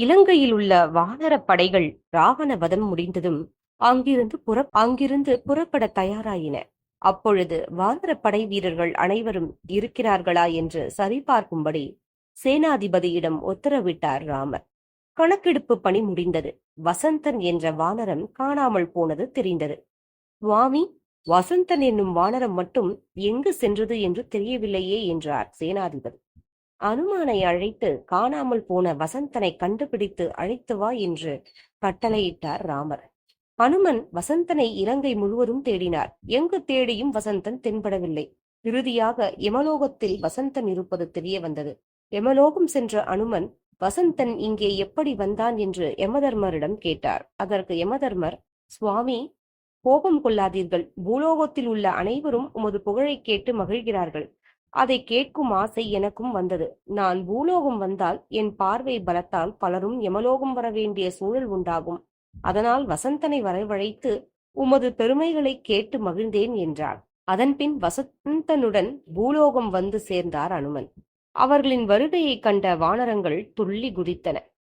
இலங்கையில் உள்ள வானரப் படைகள் ராவண வதம் முடிந்ததும் அங்கிருந்து புற அங்கிருந்து புறப்பட தயாராயின. அப்பொழுது வானரப் படை வீரர்கள் அனைவரும் இருக்கிறார்களா என்று சரிபார்க்கும்படி சேனாதிபதியிடம் உத்தரவிட்டார் ராமர். கணக்கெடுப்பு பணி முடிந்தது. வசந்தன் என்ற வானரம் காணாமல் போனது தெரிந்தது. சுவாமி வசந்தன் என்னும் வானரம் மட்டும் எங்கு சென்றது என்று தெரியவில்லையே என்றார் சேனாதிபதி. அனுமானை அழைத்து காணாமல் போன வசந்தனை கண்டுபிடித்து அழைத்து வா என்று கட்டளையிட்டார் ராமர். அனுமன் வசந்தனை இலங்கை முழுவதும் தேடினார். எங்கு தேடியும் வசந்தன் தென்படவில்லை. இறுதியாக யமலோகத்தில் வசந்தன் இருப்பது தெரிய வந்தது. யமலோகம் சென்ற அனுமன் வசந்தன் இங்கே எப்படி வந்தான்? என்று யமதர்மரிடம் கேட்டார். அதற்கு யமதர்மர் சுவாமி கோபம் கொள்ளாதீர்கள். பூலோகத்தில் உள்ள அனைவரும் உமது புகழை கேட்டு மகிழ்கிறார்கள். அதை கேட்கும் ஆசை எனக்கும் வந்தது. நான் பூலோகம் வந்தால் என் பார்வை பலத்தால் பலரும் யமலோகம் வர வேண்டிய சூழல் உண்டாகும். அதனால் வசந்தனை வரவழைத்து உமது பெருமைகளை கேட்டு மகிழ்ந்தேன் என்றார் அதன்பின் வசந்தனுடன் பூலோகம் வந்து சேர்ந்தார் அனுமன். அவர்களின் வருகையைக் கண்ட வானரங்கள் துள்ளி குதித்தன.